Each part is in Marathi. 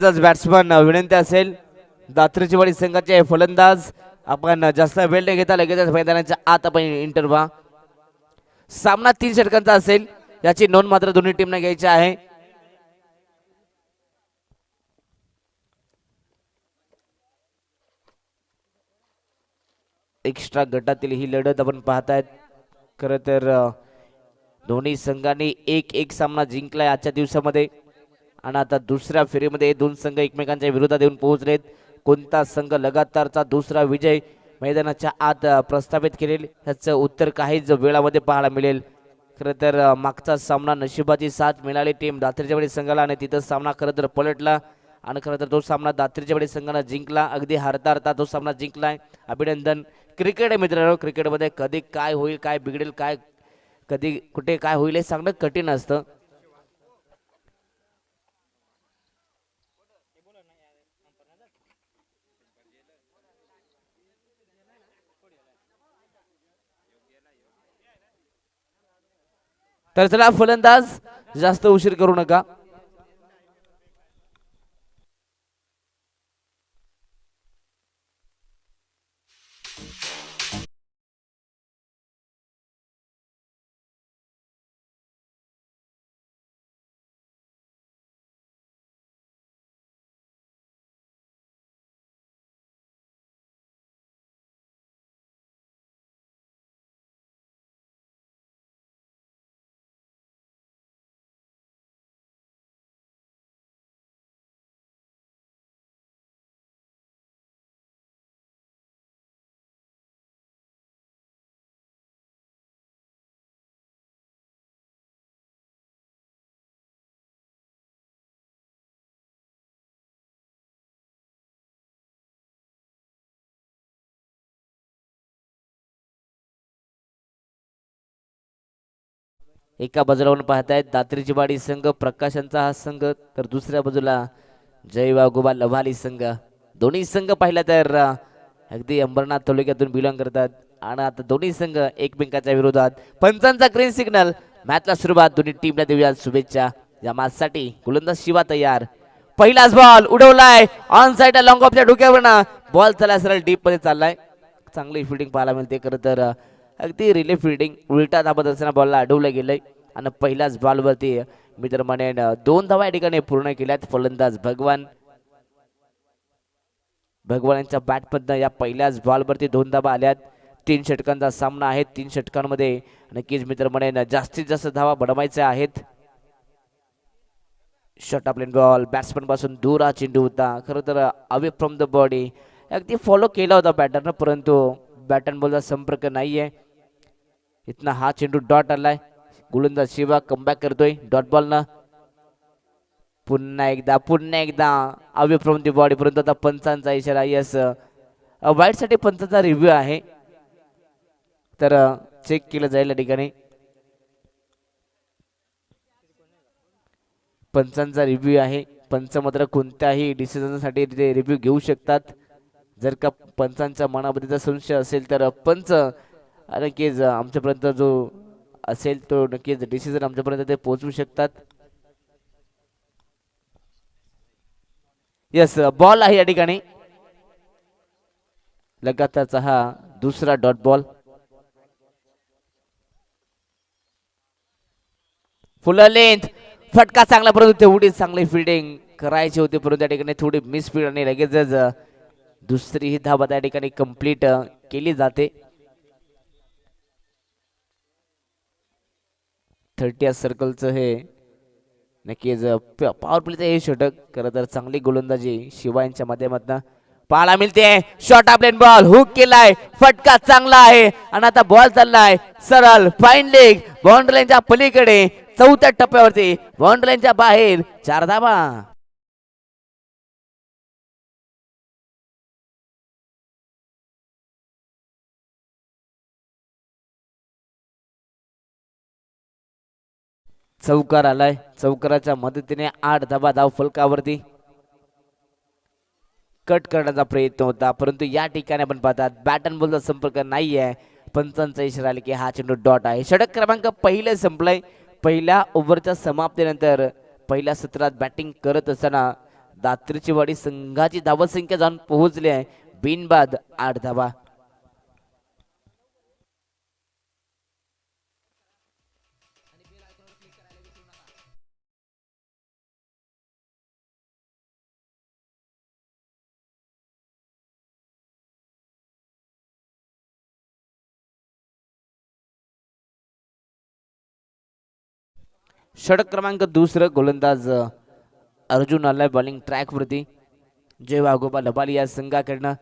बॅट्समन विनंती असेल दात्रीची वाडी संघाचे फलंदाज आपण जास्त वेळ न घेता लगेचच मैदानाच्या आत आपण इंटर व्हा. सामना तीन षटकांचा असेल याची नोंद मात्र दोन्ही टीमने घ्यायची आहे. एक्स्ट्रा गटातील ही लढत आपण पाहतायत. खरं तर दोन्ही संघांनी एक एक सामना जिंकलाय आजच्या दिवसामध्ये. आणि आता दुसऱ्या फेरीमध्ये हे दोन संघ एकमेकांच्या विरोधात येऊन पोहोचलेत. कोणता संघ लगातारचा दुसरा विजय मैदानाच्या आत प्रस्थापित केलेल ह्याचं उत्तर काहीच वेळामध्ये पाहायला मिळेल. खरं तर मागचा सामना नशिबाची साथ मिळाली. टीम दात्रीच्या वेळी संघाला आणि तिथं सामना खरं तर पलटला. आणि खरं तर तो सामना दात्रीच्या वेळी संघानं जिंकला. अगदी हरता हारता तो सामना जिंकलाय अभिनंदन क्रिकेट आहे मित्रांनो. क्रिकेटमध्ये कधी काय होईल काय बिघडेल काय कधी कुठे काय होईल हे सांगणं कठीण असतं. तर चला फलंदाज जास्त उशीर करू नका. एका बाजूला आपण पाहतायत दात्रीची वाडी संघ प्रकाशांचा हा संघ तर दुसऱ्या बाजूला जय वाघोबा लव्हाली संघ. दोन्ही संघ पाहिला तर अगदी अंबरनाथ तालुक्यातून बिलॉंग करतात. आणि आता दोन्ही संघ एकमेकांच्या विरोधात. पंचांचा ग्रीन सिग्नल मॅचला सुरुवात. दोन्ही टीमला देऊया शुभेच्छा. या मॅचसाठी गोलंदाज शिवा तयार. पहिलाच बॉल उडवलाय. ऑन साईड लॉंग ऑफच्या डोक्यावर बॉल चला सरळ डीपमध्ये चाललाय. चांगली फिल्डिंग पाहायला मिळते खरं तर. अगदी रिले फिल्डिंग उलटा दाबत असताना बॉलला अडवलं गेलंय. आणि पहिल्याच बॉलवरती मित्र तर म्हणेन दोन धावा या ठिकाणी पूर्ण केल्यात फलंदाज भगवान. भगवान यांच्या बॅटमधनं या पहिल्याच बॉलवरती दोन धावा आल्यात. तीन षटकांचा सामना आहे तीन षटकांमध्ये नक्कीच मित्र म्हणेन जास्तीत जास्त धावा बनवायच्या आहेत. शॉर्ट प्लेन बॉल बॅट्समनपासून दूर हा चेंडू होता. खरं तर अवे फ्रॉम द बॉडी अगदी फॉलो केला होता बॅटरनं परंतु बॅटन बॉलचा संपर्क नाही आहे इथनं हा चेंडू डॉट आलाय. गोलंदाज शिवा कमबॅक करतोय. डॉट बॉलनं पुन्हा एकदा पुन्हा एकदा. अवे फ्रॉम दी बॉडी परंतु आता पंचांचा इशारा. यस वाईटसाठी पंचांचा रिव्ह्यू आहे. तर चेक केलं जाईल या ठिकाणी. पंचांचा रिव्ह्यू आहे. पंच मात्र कोणत्याही डिसिजनसाठी ते रिव्ह्यू घेऊ शकतात. जर का पंचांच्या मनामध्ये जर संशय असेल तर पंच नक्कीच आमच्यापर्यंत जो असेल तो नक्कीच डिसिजन आमच्यापर्यंत ते पोहोचवू शकतात. यस बॉल आहे या ठिकाणी. लगातारचा हा दुसरा डॉट बॉल फुल लेंथ फटका चांगला परंतु तेवढी चांगली फिल्डिंग करायची होती परंतु त्या ठिकाणी थोडी मिस फील्ड आणि लगेचच दुसरी ही धाबा त्या ठिकाणी कंप्लीट केली जाते. थर्टी सर्कलचं हे. नक्कीच पॉवरफुल हे षटक खरं तर चांगली गोलंदाजी शिवा यांच्या माध्यमातून. पाहायला मिळते. शॉर्ट आपलेन बॉल हुक केलाय. फटका चांगला आहे. आणि आता बॉल चाललाय. सरळ. फाईन लेग बाउंड्री पलीकडे. चौथ्या टप्प्यावरती. बाउंड्री बाहेर. चार धाबा चौकार आलाय. चौकाराच्या मदतीने आठ धाबा धाव फलकावरती. कट करण्याचा प्रयत्न होता परंतु या ठिकाणी आपण पाहतात बॅट अँड बॉलचा संपर्क नाही आहे पंचांचा इशारा आला की हा चेंडू डॉट आहे. षटक क्रमांक पहिले संपलाय. पहिल्या ओव्हरच्या समाप्तीनंतर पहिल्या सत्रात बॅटिंग करत असताना दात्रीची वाडी संघाची धावसंख्या जाऊन पोहोचली आहे. बिनबाद आठ धावा. षटक क्रमांक दुसरं गोलंदाज अर्जुन आलाय बॉलिंग ट्रॅकवरती जय वाघोबा लबाली या संघाकडनं.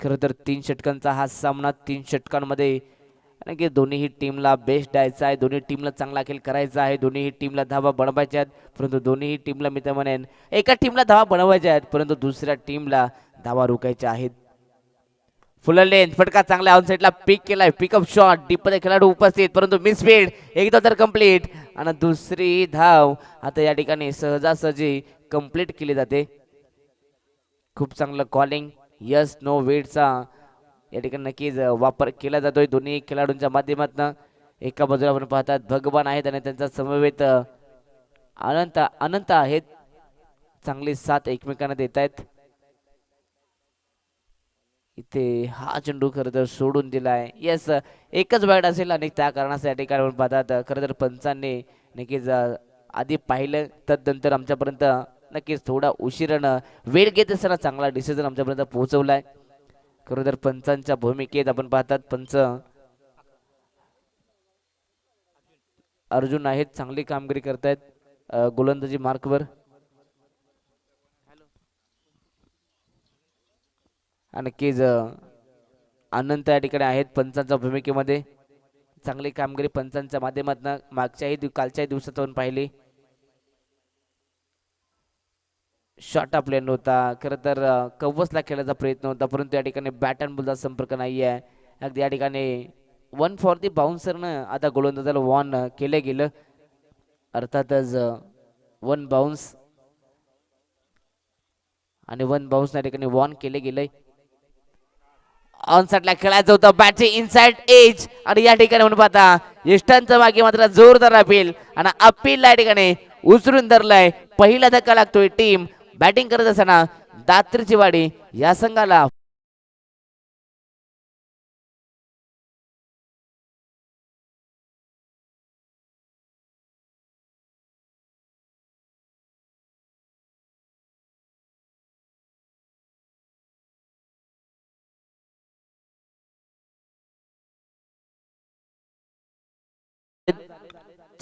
खरं तर तीन षटकांचा हा सामना तीन षटकांमध्ये. कारण की दोन्हीही टीमला बेस्ट द्यायचा आहे दोन्ही टीमला चांगला खेळ करायचा आहे दोन्हीही टीमला धावा बनवायच्या आहेत. परंतु दोन्हीही टीमला मी तर म्हणेन एका टीमला धावा बनवायच्या आहेत परंतु दुसऱ्या टीमला धावा रोखायच्या आहेत. फुलरलेन फटका चांगला ऑन साईडला पिक केलाय. पिकअप शॉट डीपमध्ये खेळाडू उपस्थित परंतु मिस स्पीड एकदा तर कंप्लीट आणि दुसरी धाव आता या ठिकाणी सहजासहजी कंप्लीट केली जाते. खूप चांगलं कॉलिंग यस नो वेटचा या ठिकाणी नक्कीच वापर केला जातोय. दोन्ही खेळाडूंच्या माध्यमातून एका बाजूला आपण पाहतात भगवान आहेत आणि त्यांचा समवेत अनंत अनंत आहेत. चांगली साथ एकमेकांना देत आहेत इथे हा चेंडू खरं तर सोडून दिलाय. येस एकच वाईट असेल आणि त्या कारणासाठी या ठिकाणी आपण पाहतात खरं तर पंचांनी नक्कीच आधी पाहिलं तदनंतर आमच्यापर्यंत नक्कीच थोडा उशिरानं वेळ घेत असताना चांगला डिसिजन आमच्यापर्यंत पोहोचवलाय. खरं तर पंचांच्या भूमिकेत आपण पाहतात पंच अर्जुन आहेत चांगली कामगिरी करतायत गोलंदाजी मार्कवर. आणखीच नक्कीच अ, अनंत या ठिकाणी आहेत पंचांच्या भूमिकेमध्ये. चांगली कामगिरी पंचांच्या माध्यमातून मागच्याही दिव कालच्याही दिवसात आपण पाहिली. शॉर्ट आपले नव्हता खरं तर कव्वसला खेळायचा प्रयत्न होता परंतु या ठिकाणी बॅट अँड बुलचा संपर्क नाही आहे. अगदी या ठिकाणी वन फॉर दी बाउन्सरनं आता गोलंदाजाला वॉन केलं गेलं. अर्थातच वन बाउन्स आणि वन बाउन्स या ठिकाणी वॉन केले गेलंय. ऑनसाइडला खेळायचं होतं. बॅटची इनसाइड एज आणि या ठिकाणी म्हणून पाहता यष्टांच्या मागे मात्र जोरदार अपील आणि अपील या ठिकाणी उचलून धरलाय. पहिला धक्का लागतोय टीम बॅटिंग करत असताना दात्रीची वाडी या संघाला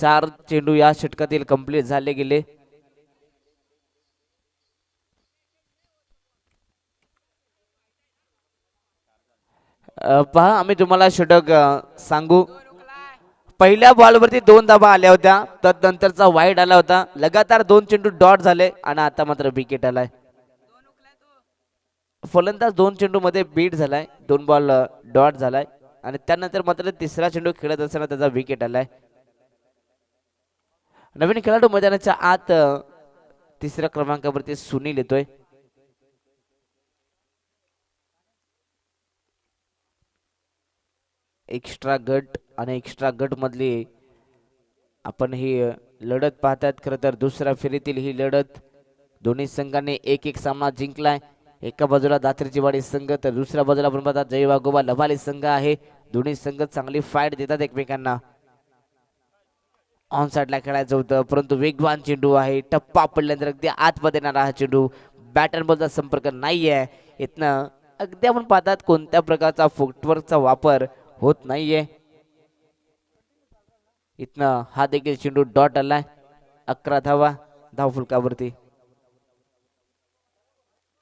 चार चेंडू या षटकातील कंप्लीट झाले गेले. पहा आम्ही तुम्हाला षटक सांगू. पहिल्या बॉलवरती दोन धाबा आल्या होत्या तदनंतरचा वाईट आला होता. लगातार दोन चेंडू डॉट झाले आणि आता मात्र विकेट आलाय. फलंदाज दोन चेंडू मध्ये बीट झालाय दोन बॉल डॉट झालाय आणि त्यानंतर मात्र तिसरा चेंडू खेळत असताना त्याचा विकेट आलाय. नवीन खेळाडू मैदानाच्या आत तिसऱ्या क्रमांकावरती सुनील येतोय एक्स्ट्रा गट आणि एक्स्ट्रा गट मधली आपण ही लढत पाहतात खरं तर दुसऱ्या फेरीतील ही लढत दोन्ही संघांनी एक एक सामना जिंकलाय एका बाजूला दात्रीची वाडी संघ तर दुसऱ्या बाजूला आपण पाहतात जय वाघोबा लभाली संघ आहे दोन्ही संघ चांगली फाईट देतात एकमेकांना ऑन साईडला खेळायचं होतं. परंतु वेगवान चेंडू आहे. टप्पा पडल्यानंतर अगदी आतमध्ये येणारा हा चेंडू बॅटर बॉलचा संपर्क नाही आहे इथनं अगदी आपण पाहतात कोणत्या प्रकारचा फुटवर्कचा वापर होत नाहीये. इथनं हा देखील चेंडू डॉट आलाय. अकरा धावा. धाव फुलकावरती.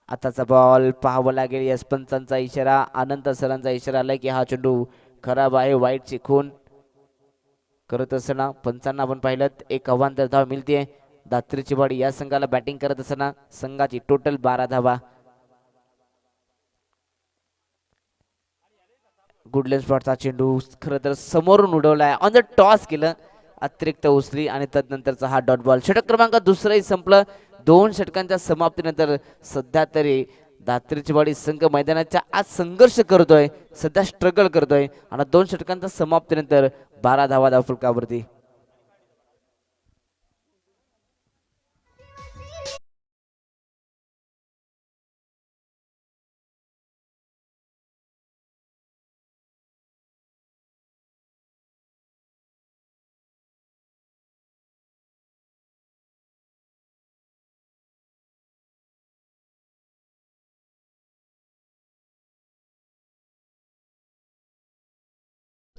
आताचा बॉल पाहावा लागेल. यस पंचांचा इशारा आनंद सरांचा इशारा आलाय की हा चेंडू खराब आहे. वाईट खून. करत असताना पंचांना आपण पाहिलं एक अवांतर धाव मिळते दात्रीची वाडी या संघाला बॅटिंग करत असताना संघाची टोटल बारा धावा. गुडलेन स्पॉटचा चेंडू खरं तर समोरून उडवलाय. ऑन द टॉस केलं अतिरिक्त उचली आणि तदनंतरचा हा डॉट बॉल षटक क्रमांक दुसरंही संपलं. दोन षटकांच्या समाप्तीनंतर सध्या तरी दात्रीचीवाडी संघ मैदानाच्या आज संघर्ष करतोय सध्या स्ट्रगल करतोय. आणि दोन षटकांच्या समाप्तीनंतर बारा धावा धाव फुलकावरती.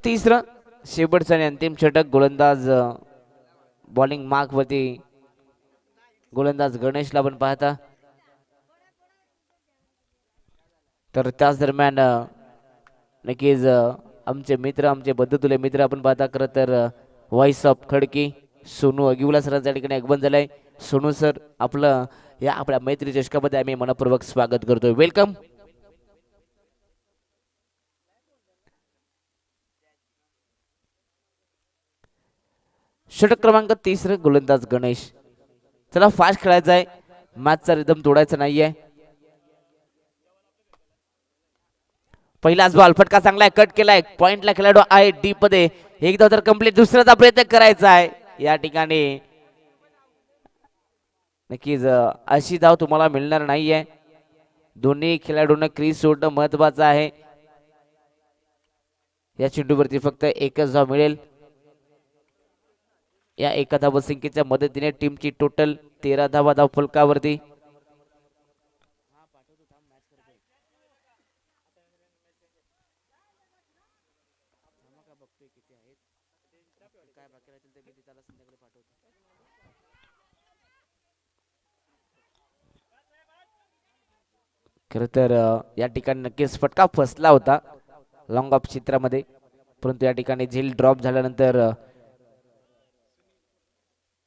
तीस शेवटचा आणि अंतिम षटक गोलंदाज बॉलिंग मार्कवरती गोलंदाज गणेशला आपण पाहता. तर त्याच दरम्यान नक्कीच आमचे मित्र आमचे बद्धतुले मित्र आपण पाहता. खरं तर व्हॉइस ऑफ खडकी सोनू अगिवला सरांच्या ठिकाणी अगमन झालंय. सोनू सर आपलं या आपल्या मैत्री चषकामध्ये आम्ही मनपूर्वक स्वागत करतोय. वेलकम षटक क्रमांक तिसरं गोलंदाज गणेश. चला फास्ट खेळायचा आहे. मॅचचा रिदम तोडायचा नाहीये. पहिलाच बॉल फटका चांगला आहे कट केलाय. पॉइंटला खेळाडू आहे डीपमध्ये एकदा तर कंप्लीट दुसऱ्याचा प्रयत्न करायचा आहे. या ठिकाणी नक्कीच अशी धाव तुम्हाला मिळणार नाहीये. दोन्ही खेळाडूंना क्रीज सोडणं महत्वाचं आहे. या चेंडूवरती फक्त एकच धाव मिळेल. या एका धावसंख्येच्या मदतीने टीमची टोटल तेरा धावा धाव फलकावरती खर तर या ठिकाणी नक्कीच फटका फसला होता. लॉंग ऑफ क्षेत्रामध्ये परंतु या ठिकाणी झील ड्रॉप झाल्यानंतर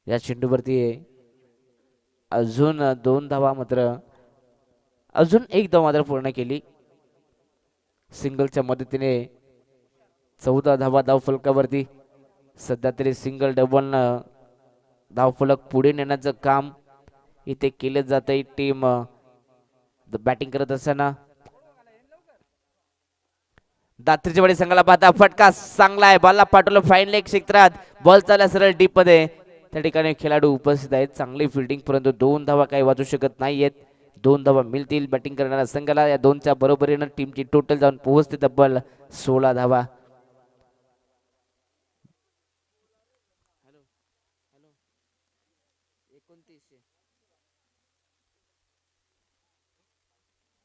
या चेंडूवरती अजून दोन धावा मात्र अजून एक धाव मात्र पूर्ण केली. सिंगलच्या मदतीने चौदा धावा धाव फलकावरती सध्या तरी सिंगल डबल धाव फलक पुढे नेण्याचं काम इथे केलं जात आहे टीम बॅटिंग करत असताना. दात्रीच्या वाडी संघाला पाहता फटका चांगला आहे. बॉलला पाठवलं फाईन लेग क्षेत्रात. बॉल चालला सरळ डीपमध्ये. त्या ठिकाणी खेळाडू उपस्थित आहेत. चांगली फिल्डिंग परंतु दोन धावा काही वाचू शकत नाहीयेत. दोन धावा मिळतील बॅटिंग करणाऱ्या संघाला. या दोनच्या बरोबरीनं टीमची टोटल जाऊन पोहोचते तब्बल सोळा धावा.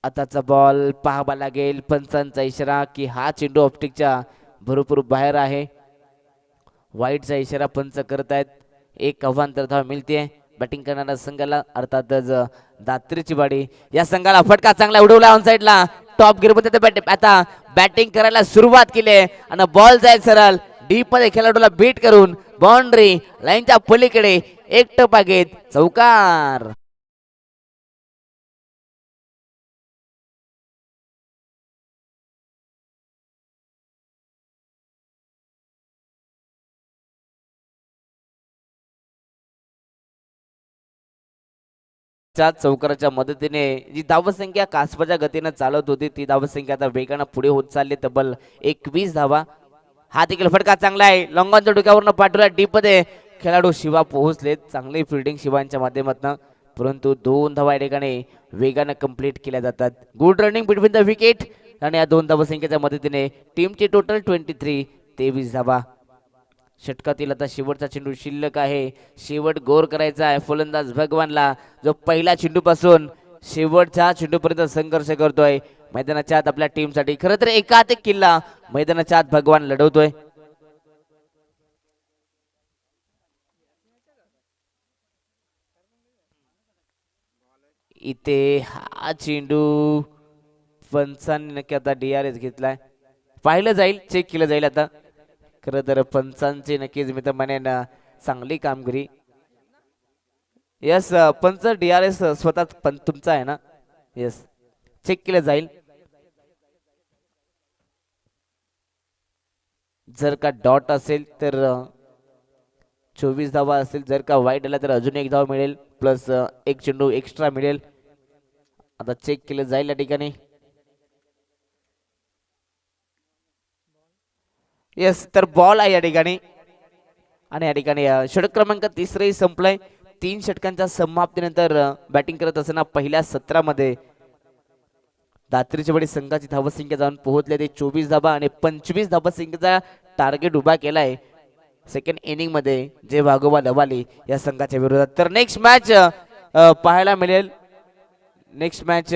आताचा बॉल पाहावा लागेल पंचांचा इशारा की हा चेंडू ऑप्टिकच्या भरपूर बाहेर आहे. वाईटचा इशारा पंच करत आहेत एक अव्हांतर धाव मिळते बॅटिंग करणाऱ्या संघाला अर्थातच दात्रीची बाडी या संघाला फटका चांगला उडवला ऑन साईडला टॉप गिअरमध्ये बॅट आता बॅटिंग करायला सुरुवात केली आहे. आणि बॉल जाईल सरळ. डीपमध्ये खेळाडूला बीट करून बाउंड्री लाईनच्या पलीकडे एक टपा घेत चौकार. चार चौकाराच्या मदतीने जी धावसंख्या कासपाच्या गतीनं चालत होती ती धावसंख्या आता वेगानं पुढे होत चालली तब्बल एकवीस धावा. हा देखील फटका चांगला आहे. लॉंगॉनच्या डोक्यावरनं पाठवला डीपमध्ये. खेळाडू शिवा पोहोचलेत चांगली फिल्डिंग शिवांच्या माध्यमातून. परंतु दोन धावा या ठिकाणी वेगानं कंप्लीट केल्या जातात. Good running between the wicket आणि या दोन धावसंख्येच्या मदतीने टीमची टोटल ट्वेंटी थ्री तेवीस धावा. षटकातील आता शेवटचा चेंडू शिल्लक आहे. शेवट गोर करायचा आहे फलंदाज भगवानला. जो पहिल्या चेंडूपासून शेवटच्या चेंडूपर्यंत संघर्ष करतोय. मैदानाच्या आत आपल्या टीमसाठी खरं तर एकात एक किल्ला मैदानाच्या आत भगवान लढवतोय. इथे हा चेंडू पंचांनी नक्की आता डी आर एस घेतलाय. पाहिलं जाईल चेक केलं जाईल आता. खरं तर पंचांची नक्कीच मी तर म्हणेन चांगली कामगिरी. यस पंच डी आर एस स्वतः पण तुमचा आहे ना? येस. चेक केलं जाईल. जर का डॉट असेल तर चोवीस धावा असेल जर का वाईट आला तर अजून एक धाव मिळेल प्लस एक चेंडू एक्स्ट्रा मिळेल. आता चेक केलं जाईल या ठिकाणी. येस तर बॉल आहे या ठिकाणी. आणि या ठिकाणी षटक क्रमांक तिसरंही संपलंय. तीन षटकांच्या समाप्तीनंतर बॅटिंग करत असताना पहिल्या सत्रामध्ये दात्रीच्या वेळी संघाची धावसंख्या जाऊन पोहोचले ते चोवीस धाबा आणि पंचवीस धावसंख्येचा टार्गेट उभा केलाय. सेकंड इनिंगमध्ये जे वाघोबा लवाली या संघाच्या विरोधात. तर नेक्स्ट मॅच पाहायला मिळेल. नेक्स्ट मॅच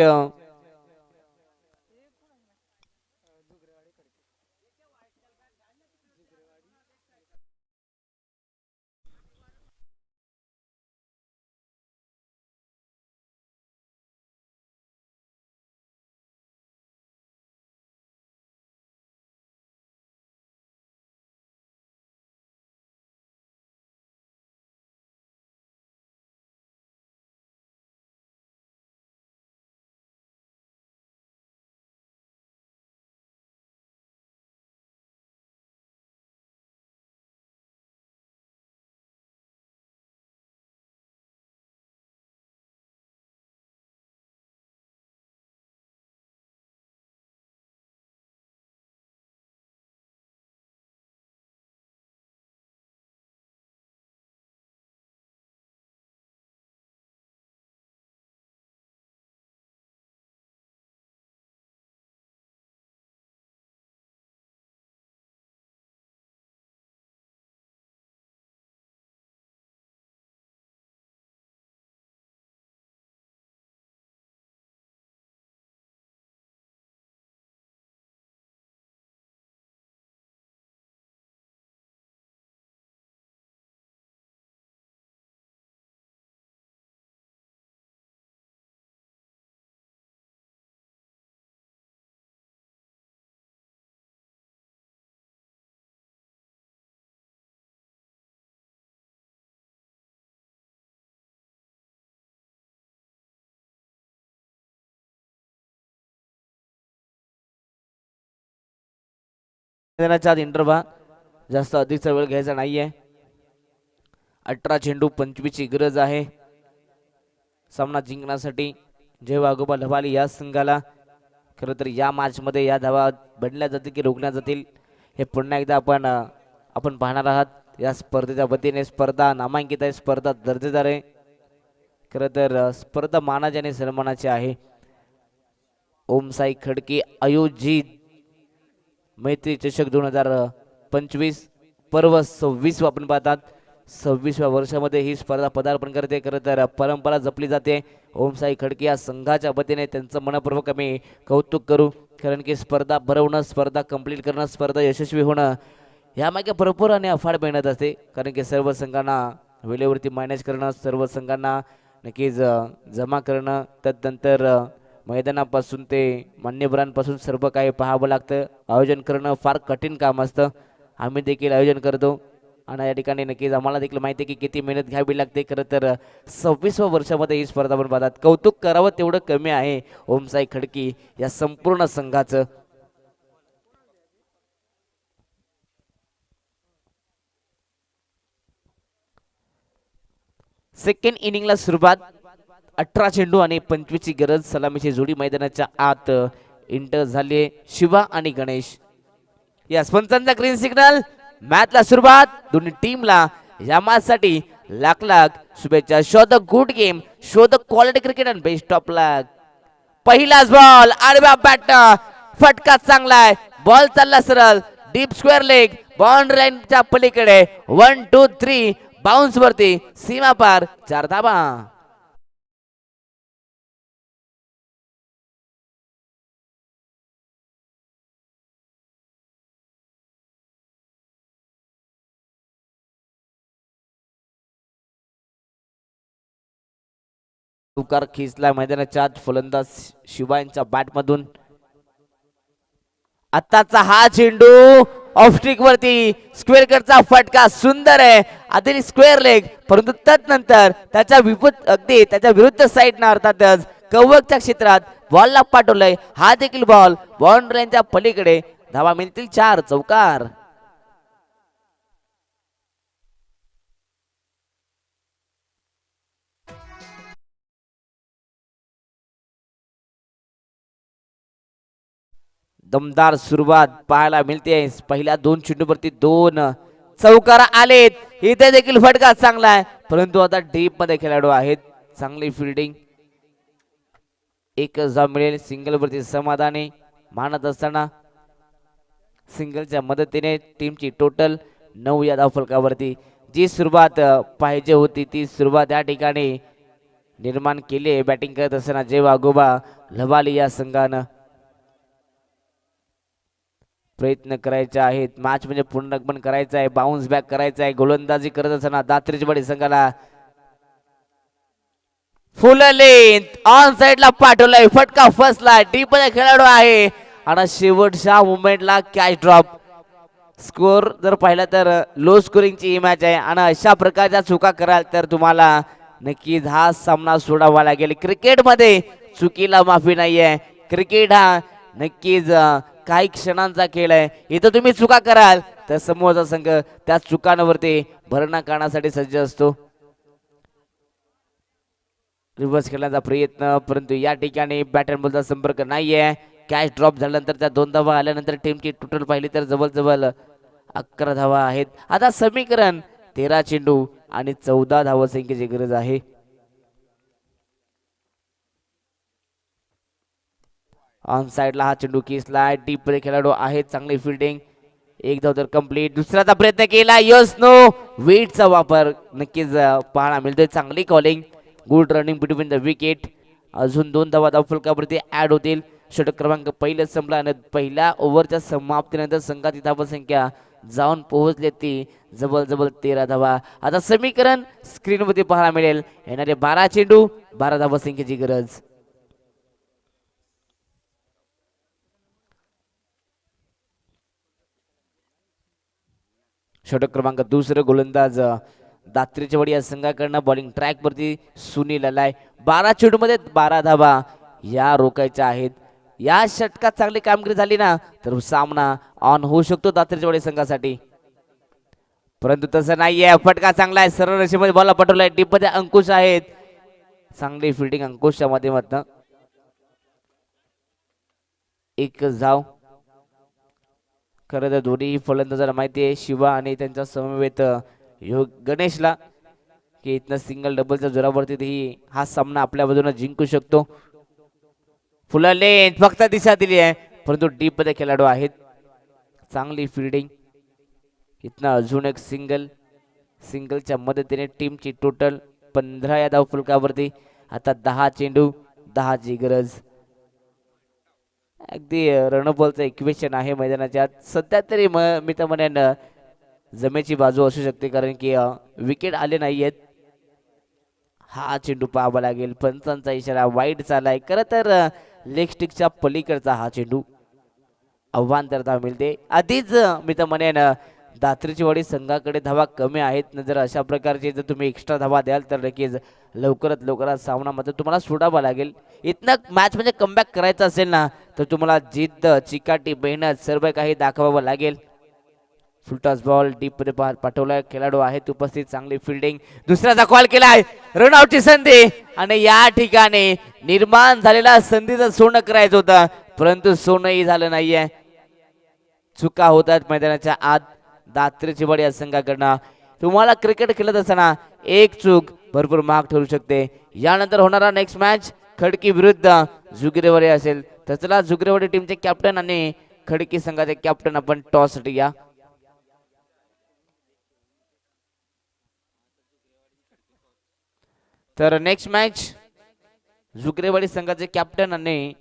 मैदानाच्या आत इंटरभा जास्त अधिकचा वेळ घ्यायचा नाहीये. अठरा चेंडू पंचवीसची गरज आहे. सामना जिंकण्यासाठी जय वाघोबा लवाली या संघाला. खरं तर या मॅचमध्ये या धावा बनल्या जातील की रोखल्या जातील हे पुन्हा एकदा आपण आपण पाहणार आहात. या स्पर्धेच्या वतीने स्पर्धा नामांकित आहे स्पर्धा दर्जेदार आहे. खरं तर स्पर्धा मानाची आणि सन्मानाची आहे. ओम साई खडके आयोजित मैत्री चषक दोन हजार पंचवीस पर्व सव्वीस आपण पाहतात. सव्वीसव्या वर्षामध्ये ही स्पर्धा पदार्पण करते. खरं तर परंपरा जपली जाते. ओम साई खडके या संघाच्या वतीने त्यांचं मनपूर्वक आम्ही कौतुक करू. कारण की स्पर्धा भरवणं स्पर्धा कंप्लीट करणं स्पर्धा यशस्वी होणं यामागे भरपूर आणि अफाट मेहनत असते. कारण की सर्व संघांना वेळेवरती मॅनेज करणं सर्व संघांना नक्कीच जमा करणं त्यानंतर मैदानापासून ते मान्यवरांपासून सर्व काही पाहावं लागतं. आयोजन करणं फार कठीण काम असतं. आम्ही देखील आयोजन करतो. आणि या ठिकाणी नक्कीच आम्हाला देखील माहिती आहे की किती मेहनत घ्यावी लागते. खरं तर सव्वीसव्या वर्षामध्ये ही स्पर्धा आपण पाहतात. कौतुक करावं तेवढं कमी आहे. ओमसाई खडकी या संपूर्ण संघाचं. सेकंड इनिंगला सुरुवात अठरा चेंडू आणि पंचवीसची गरज. सलामीची जोडी मैदानाच्या आत इंटर झाली शिवा आणि गणेश. या स्पंचांचा ग्रीन सिग्नल मॅचला सुरुवात. दोन्ही टीमला या मॅचसाठी लाख लाख शुभेच्छा. Shodh good game Shodh quality cricket and best of luck पहिलाच बॉल आडव्या बॅट फटका चांगला आहे. बॉल चालला सरळ. डीप स्क्वेअर लेग बाउंड्री लाईनच्या पलीकडे. वन टू थ्री बाउन्स वरती. सीमा पार. चार धाबा तुकार खिचला मैदानाच्या फलंदाज शिवा यांच्या बॅटमधून. आताचा हा चेंडू ऑफस्टिक वरती स्क्वेअर कटचा फटका सुंदर आहे. आधी स्क्वेअर लेग परंतु तत्नंतर त्याच्या विपुत अगदी त्याच्या विरुद्ध साईडनं अर्थातच कवकच्या क्षेत्रात बॉलला पाठवलंय. हा देखील बॉल बाउंड्रीच्या पलीकडे. धावा मिळतील चार चौकार. दमदार सुरुवात पाहायला मिळते. पहिल्या दोन चेंडूवरती दोन चौकार आलेत. इथे देखील फटका चांगला आहे. परंतु आता डीपमध्ये खेळाडू आहेत. चांगली फिल्डिंग एक जा मिळेल. सिंगल वरती समाधानी. मानत असताना सिंगलच्या मदतीने टीमची टोटल नऊ या धावफलकावरती. जी सुरुवात पाहिजे होती ती सुरुवात या ठिकाणी निर्माण केली आहे. बॅटिंग करत असताना जेव्हा गोबा लवाली या संघानं प्रयत्न करायचे आहेत. मॅच म्हणजे पुनरागमन करायचं आहे. बाउन्स बॅक करायचं आहे. गोलंदाजी करत असताना दात्रीचवाडी संघाला फुल लेंथ ऑन साइडला पाठवलाय. फटका फसला. डीप खेळाडू आहे. आणि शेवटच्या मुवमेंटला कॅच ड्रॉप स्कोर जर पाहिला तर लो स्कोरिंगची ही मॅच आहे. आणि अशा प्रकारच्या चुका कराल तर तुम्हाला नक्कीच हा सामना सोडावा लागेल. क्रिकेटमध्ये चुकीला माफी नाही आहे क्रिकेट हा नक्कीच काही क्षणांचा खेळ आहे. इथं तुम्ही चुका कराल. तर समोरचा संघ त्या चुकांवरती भरणा करण्यासाठी सज्ज असतो. रिव्हर्स खेळण्याचा प्रयत्न परंतु या ठिकाणी बॅटन बॉलचा संपर्क नाहीये. कॅच ड्रॉप झाल्यानंतर त्या दोन धावा आल्यानंतर टीमची टोटल पाहिली तर जवळजवळ अकरा धावा आहेत. आता समीकरण तेरा चेंडू आणि चौदा धावसंख्येची गरज आहे. ऑन साइडला हा चेंडू किसला डीपमध्ये खेळाडू आहेत चांगली फिल्डिंग एक धावतर कंप्लीट कंप्लीट दुसऱ्याचा प्रयत्न केला यस नो वेटचा वापर नक्कीच पाहायला मिळतोय. चांगली calling good running between the wicket अजून दोन धावा धाव फुलकावरती ऍड होतील. षटक क्रमांक पहिलं संपला आणि पहिल्या ओव्हरच्या समाप्तीनंतर संघाची धावसंख्या जाऊन पोहोचले ती जवळ जवळ तेरा धावा. आता समीकरण स्क्रीनवरती पाहायला मिळेल. येणारे बारा चेंडू बारा धावा संख्येची गरज. षटक क्रमांक दुसरं गोलंदाज दात्रेच्या वडी या संघाकडनं बॉलिंग ट्रॅकवरती सुनील आलाय बारा चेंडूमध्ये बारा धावा या रोखायच्या आहेत. या षटकात चांगली कामगिरी झाली ना तर सामना ऑन होऊ शकतो दात्रेचवाडी संघासाठी. परंतु तसं नाहीये फटका चांगला आहे. सरळ रेषेमध्ये बॉल पटवलाय. टीप अंकुश आहेत. चांगली फिल्डिंग अंकुशच्या माध्यमातून एक जाव. खरं तर दोन्ही फलंदाजाला माहिती आहे. शिवा आणि त्यांचा समवेत योग गणेशला की इथनं सिंगल डबलच्या जोरावरती ही हा सामना आपल्या बाजूने जिंकू शकतो. फुलाले फक्त दिशा दिली आहे. परंतु डीपमध्ये खेळाडू आहेत. चांगली फिल्डिंग इथनं अजून एक सिंगल सिंगलच्या मदतीने टीमची टोटल पंधरा या धाव फुलकावरती आता दहा चेंडू दहाची गरज. अगदी रणबॉलचं इक्वेशन आहे मैदानाच्या सध्या तरी म मी तर म्हणेन जमेची बाजू असू शकते कारण की विकेट आले नाही आहेत हा चेंडू पाहावा लागेल. पंचांचा इशारा वाईट चालाय खरं तर लेगस्टिकच्या पलीकडचा हा चेंडू आव्हान तर मिळते. आधीच मी तर म्हणेन दात्रीची वाडी संघाकडे धावा कमी आहेत. न जर अशा प्रकारचे जर तुम्ही एक्स्ट्रा धावा द्याल तर नक्कीच लवकरात लवकरात सामनामध्ये तुम्हाला सोडावा लागेल. इथनं मॅच म्हणजे कमबॅक करायचं असेल ना तर तुम्हाला जिद्द चिकाटी मेहनत सर्व काही दाखवावं लागेल. फुलटॉस बॉल डीपमध्ये पाठवलाय. खेळाडू आहेत उपस्थित चांगली फिल्डिंग दुसऱ्याचा कॉल केलाय. रनआउटची संधी. आणि या ठिकाणी निर्माण झालेला संधीचं सोनं करायचं होतं परंतु सोनंही झालं नाहीये. चुका होतात मैदानाच्या आत. दात्रेची बडी या संघाकडनं. तुम्हाला क्रिकेट खेळत असताना एक चूक भरपूर महाग ठरू शकते. यानंतर होणारा नेक्स्ट मॅच खडकी विरुद्ध जुगरेवाडी असेल. तर चला जुगरेवाडी टीमचे कॅप्टन आणि खडकी संघाचे कॅप्टन आपण टॉससाठी या. तर नेक्स्ट मॅच जुगरेवाडी संघाचे कॅप्टन आणि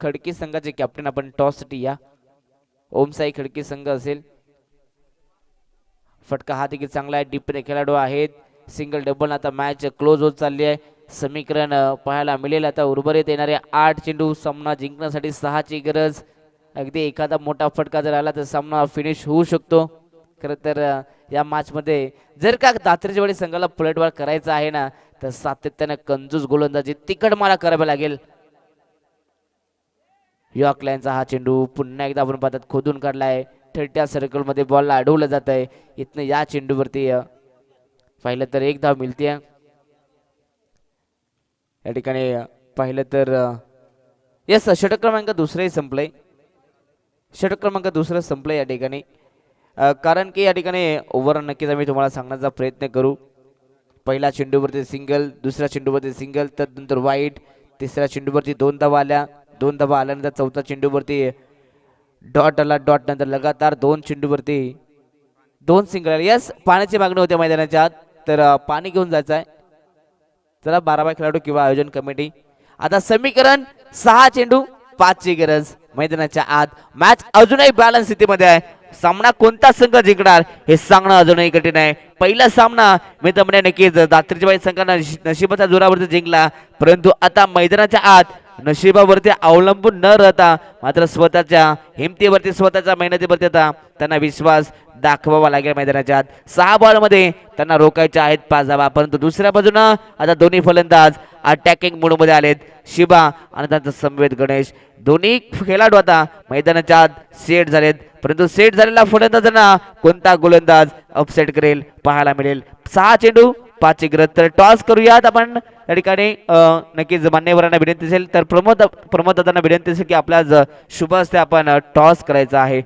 खडकी संघाचे कॅप्टन आपण टॉससाठी या. ओमसाई खडकी संघ असेल. फटका हा देखील चांगला आहे. डीपने खेळाडू आहेत. सिंगल डबल आता मॅच क्लोज होत चालली आहे. समीकरण पाहायला मिळेल. आता उर्वरित येणारे आठ चेंडू सामना जिंकण्यासाठी सहाची गरज. अगदी एखादा मोठा फटका जर आला तर सामना फिनिश होऊ शकतो. खरं तर या मॅचमध्ये जर का दात्रेजवाडी संघाला पलटवार करायचा आहे ना तर सातत्यानं कंजूस गोलंदाजी तिकड मारा करावा लागेल. यॉर्कलाईनचा हा चेंडू पुन्हा एकदा आपण पाहतात. खोदून काढलाय. थर्ट्या सर्कलमध्ये बॉलला अडवलं जात आहे इथनं या चेंडूवरती पाहिलं तर एक धाव मिळते या ठिकाणी पाहिलं तर यस षटक क्रमांक दुसरंही संपलंय. षटक क्रमांक दुसरं संपलं या ठिकाणी. कारण की या ठिकाणी ओव्हर नक्कीच आम्ही तुम्हाला सांगण्याचा प्रयत्न करू. पहिला चेंडूवरती सिंगल दुसऱ्या चेंडूवरती सिंगल तर नंतर वाईट तिसऱ्या चेंडूवरती दोन धावा आल्या. दोन धावा आल्यानंतर चौथ्या चेंडूवरती डॉट आला डॉट नंतर लगातार दोन चेंडूवरती दोन सिंगल यस पाण्याची मागणी होते मैदानाच्या आत. तर पाणी घेऊन जायचं आहे चला बाराबाई खेळाडू किंवा आयोजन कमिटी. आता समीकरण सहा चेंडू पाचची गरज मैदानाच्या आत. मॅच अजूनही बॅलन्स स्थितीमध्ये आहे. सामना कोणता संघ जिंकणार हे सांगणं अजूनही कठीण आहे. पहिला सामना मी तर म्हणे नक्कीच दात्रीजीबाई संघानं नशी- नशिबाच्या जोरावरती जिंकला. परंतु आता मैदानाच्या आत नशिबावरती अवलंबून न राहता मात्र स्वतःच्या हिमतीवरती स्वतःच्या मेहनतीवरती आता त्यांना विश्वास दाखवावा लागेल मैदानाच्या आत. सहा बॉलमध्ये त्यांना रोखायचे आहेत पाच धावा. परंतु दुसऱ्या बाजूनं आता दोन्ही फलंदाज अटॅकिंग मूडमध्ये आलेत. शिबा आणि त्यांचा समवेत गणेश. दोन्ही खेळाडू आता मैदानाच्या आत सेट झालेत. परंतु सेट झालेला फलंदाजांना कोणता गोलंदाज अपसेट करेल पाहायला मिळेल. सहा चेंडू पाच ग्रत तर टॉस करूयात आपण. या ठिकाणी नक्कीच मान्यवरांना विनंती असेल तर प्रमोद प्रमोद दादांना विनंती असेल की आपल्या शुभ हस्ते आपण टॉस करायचा आहे.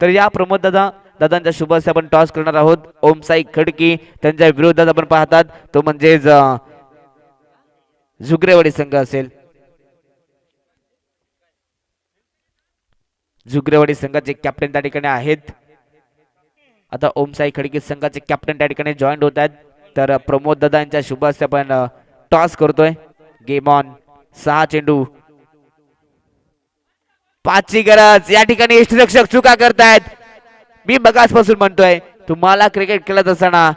तर या प्रमोद दादा दादांच्या शुभ हस्ते आपण टॉस करणार आहोत. ओमसाई खडकी त्यांच्या विरोधात आपण पाहतात. तो म्हणजेच झुगरेवाडी संघ असेल. झुगरेवाडी संघाचे कॅप्टन त्या ठिकाणी आहेत. आता ओमसाई खडकी संघाचे कॅप्टन त्या ठिकाणी जॉईन होत आहेत. तर प्रमोद दादा यांच्या आपण टॉस करतोय. गेम ऑन सहा चेंडू. पाचची गरज. या ठिकाणी इष्टरक्षक चुका करतायत. मी बघासपासून म्हणतोय तुम्हाला क्रिकेट खेळत असताना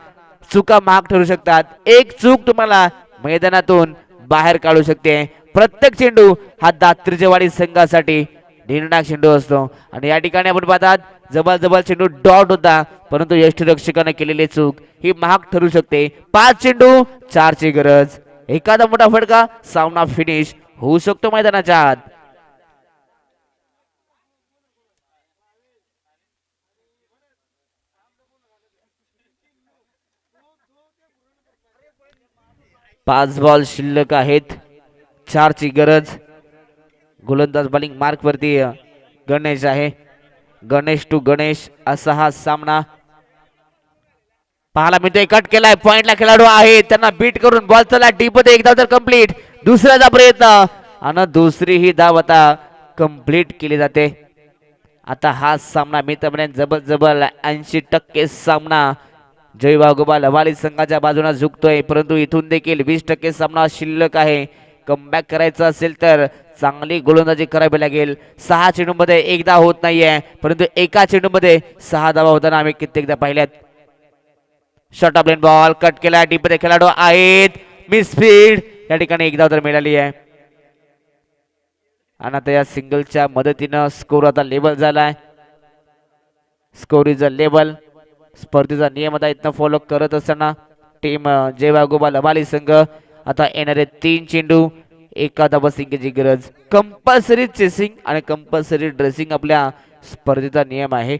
चुका महाग ठरू शकतात. एक चूक तुम्हाला मैदानातून बाहेर काढू शकते. प्रत्येक चेंडू हा दात्रीजेवाडी संघासाठी निर्णायक चेंडू असतो. आणि या ठिकाणी आपण पाहतात जबाल जबाल चेंडू डॉट होता परंतु यष्टीरक्षकाने केलेली चूक ही महाग ठरू शकते. पाच चेंडू चारची गरज. एखादा मोठा फटका सामना फिनिश होऊ शकतो मैदानाच्या आत. पाच बॉल शिल्लक आहेत. चारची गरज. गोलंदाज बॉलिंग मार्कवरती गणेश आहे. गणेश टू गणेश असा हा सामना. पाहायला मिळतोय कट केलाय पॉइंटला खेळाडू आहे. त्यांना बीट करून बॉल चला डीपमध्ये एकदा तर कंप्लीट दुसऱ्याचा प्रयत्न. आणि दुसरी ही धाव आता कंप्लीट केली जाते. आता हा सामना मी तर म्हणेन जबल ऐंशी टक्के सामना. जय वाघोबा लवाली संघाच्या बाजूने झुकतोय परंतु इथून देखील वीस टक्के सामना शिल्लक आहे. कमबॅक करायचं असेल तर चांगली गोलंदाजी करावी लागेल. सहा चेंडूमध्ये एकदा होत नाहीये परंतु एका चेंडूमध्ये सहा धावा होताना आम्ही कित्येकदा पाहिल्यात. Short of length ball cut केला डीप खेळाडू आहेत. मिस स्पीड या ठिकाणी एकदा तर मिळाली आहे. आणि आता या सिंगलच्या मदतीनं स्कोर आता लेवल झालाय. स्कोर इज अ लेवल स्पर्धेचा नियम आता इथनं फॉलो करत असताना टीम जेवागोबा लबाली संघ. आता येणारे तीन चेंडू एका धावसिंगची गरज कंपल्सरी चेसिंग आणि कंपल्सरी ड्रेसिंग आपल्या स्पर्धेचा नियम आहे.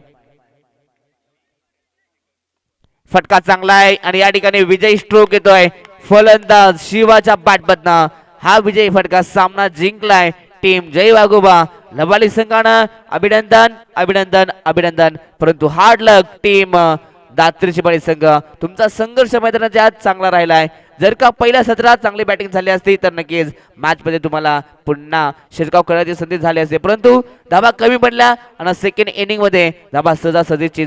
फटका चांगला आहे आणि या ठिकाणी विजय स्ट्रोक येतोय. फलंदाज शिवाच्या बॅटमधनं हा विजयी फटका सामना जिंकलाय टीम जय वाघोबा. लबाली संघानं अभिनंदन अभिनंदन अभिनंदन. परंतु हार्ड लक टीम दात्री शिपाळी संघ. तुमचा संघर्ष मैदानाच्या आज चांगला राहिलाय. जर का पहिल्या सत्रात चांगली बॅटिंग झाली असती तर नक्कीच मॅच मध्ये तुम्हाला पुन्हा शिरकाव करण्याची संधी झाली असते. परंतु धाबा कमी पडल्या आणि सेकंड इनिंगमध्ये धाबा सहजासहजी